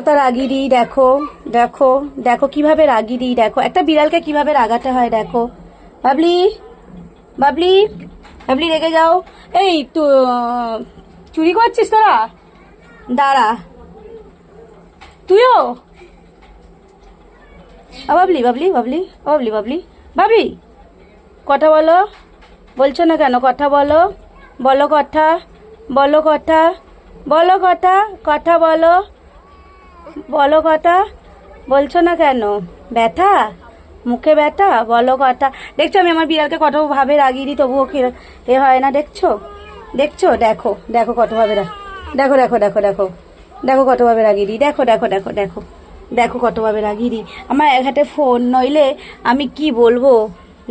কতটা রাগিরি দেখো দেখো দেখো কীভাবে রাগিরি দেখো। একটা বিড়ালকে কীভাবে রাগাতে হয়, দেখো। বাবলি বাবলি বাবলি, রেগে যাও। এই, তো, চুরি করছিস তোরা? দাঁড়া। তুইও? বাবলি বাবলি বাবলি বাবলি বাবলি। বাবলি, কথা বলো। বলছো না কেন? কথা বলো। বলো কথা বলো কথা বলো কথা কথা বলো। বলো কথা। বলছো না কেন? ব্যথা? মুখে ব্যথা? বলো কথা। দেখছ, আমি আমার বিড়ালকে কত ভাবে রাগিয়ে দিই, তবুও কি এ হয় না? দেখছ? দেখছ? দেখো দেখো কত ভাবে দেখো দেখো দেখো দেখো। দেখো কত ভাবে রাগিয়ে দিই। দেখো দেখো দেখো দেখো। দেখো কত ভাবে রাগিয়ে দিই। আমার এক হাতে ফোন নইলে আমি কি বলব?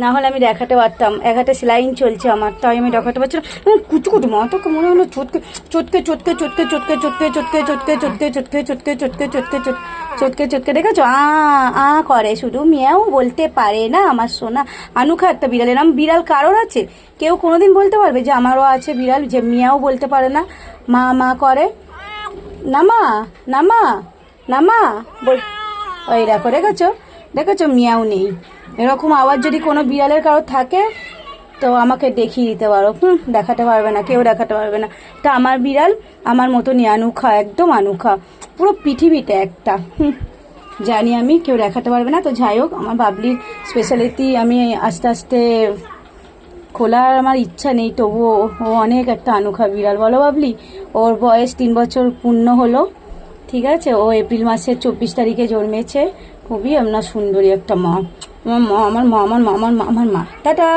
না হলে আমি দেখাতে পারতাম এক হাতে সেলাইন চলছে আমার তাই আমি দেখাতে পারছিলাম না উম, কুচু কুচু মা মনে হলো চটকে চটকে চটকে চটকে চটকে চটকে চটকে চটকে চটকে চটকে চটকে চটকে চটকে চটকে চটকে দেখেছ আ আ করে শুধু মিয়াও বলতে পারে না আমার সোনা আনুখা একটা বিড়াল এরম বিড়াল কারোর আছে কেউ কোনোদিন বলতে পারবে যে আমারও আছে বিড়াল যে মিয়াও বলতে পারে না মা মা করে নামা নামা নামা বল ওই দেখো দেখেছ দেখেছ, মিয়াও নেই। এরকম আওয়াজ যদি কোনো বিড়ালের কারও থাকে, তো আমাকে দেখিয়ে দিতে পারো। হুম, দেখাতে পারবে না, কেউ দেখাতে পারবে না। তা আমার বিড়াল, আমার মতনই আনুখা, একদম আনুখা। পুরো পৃথিবীতে একটা। হুম, জানি আমি, কেউ দেখাতে পারবে না। তো যাই হোক, আমার বাবলির স্পেশালিটি আমি আস্তে আস্তে খোলার আমার ইচ্ছা নেই, তবুও ও অনেক একটা আনুখা বিড়াল। বলো বাবলি, ওর বয়স তিন বছর পূর্ণ হলো। ঠিক আছে? ও এপ্রিল মাসের চব্বিশ তারিখে জন্মেছে। খুবই আপনার সুন্দরী একটা মা। আমার মা আমার মা আমার মা আমার মা আমার মা। টাটা!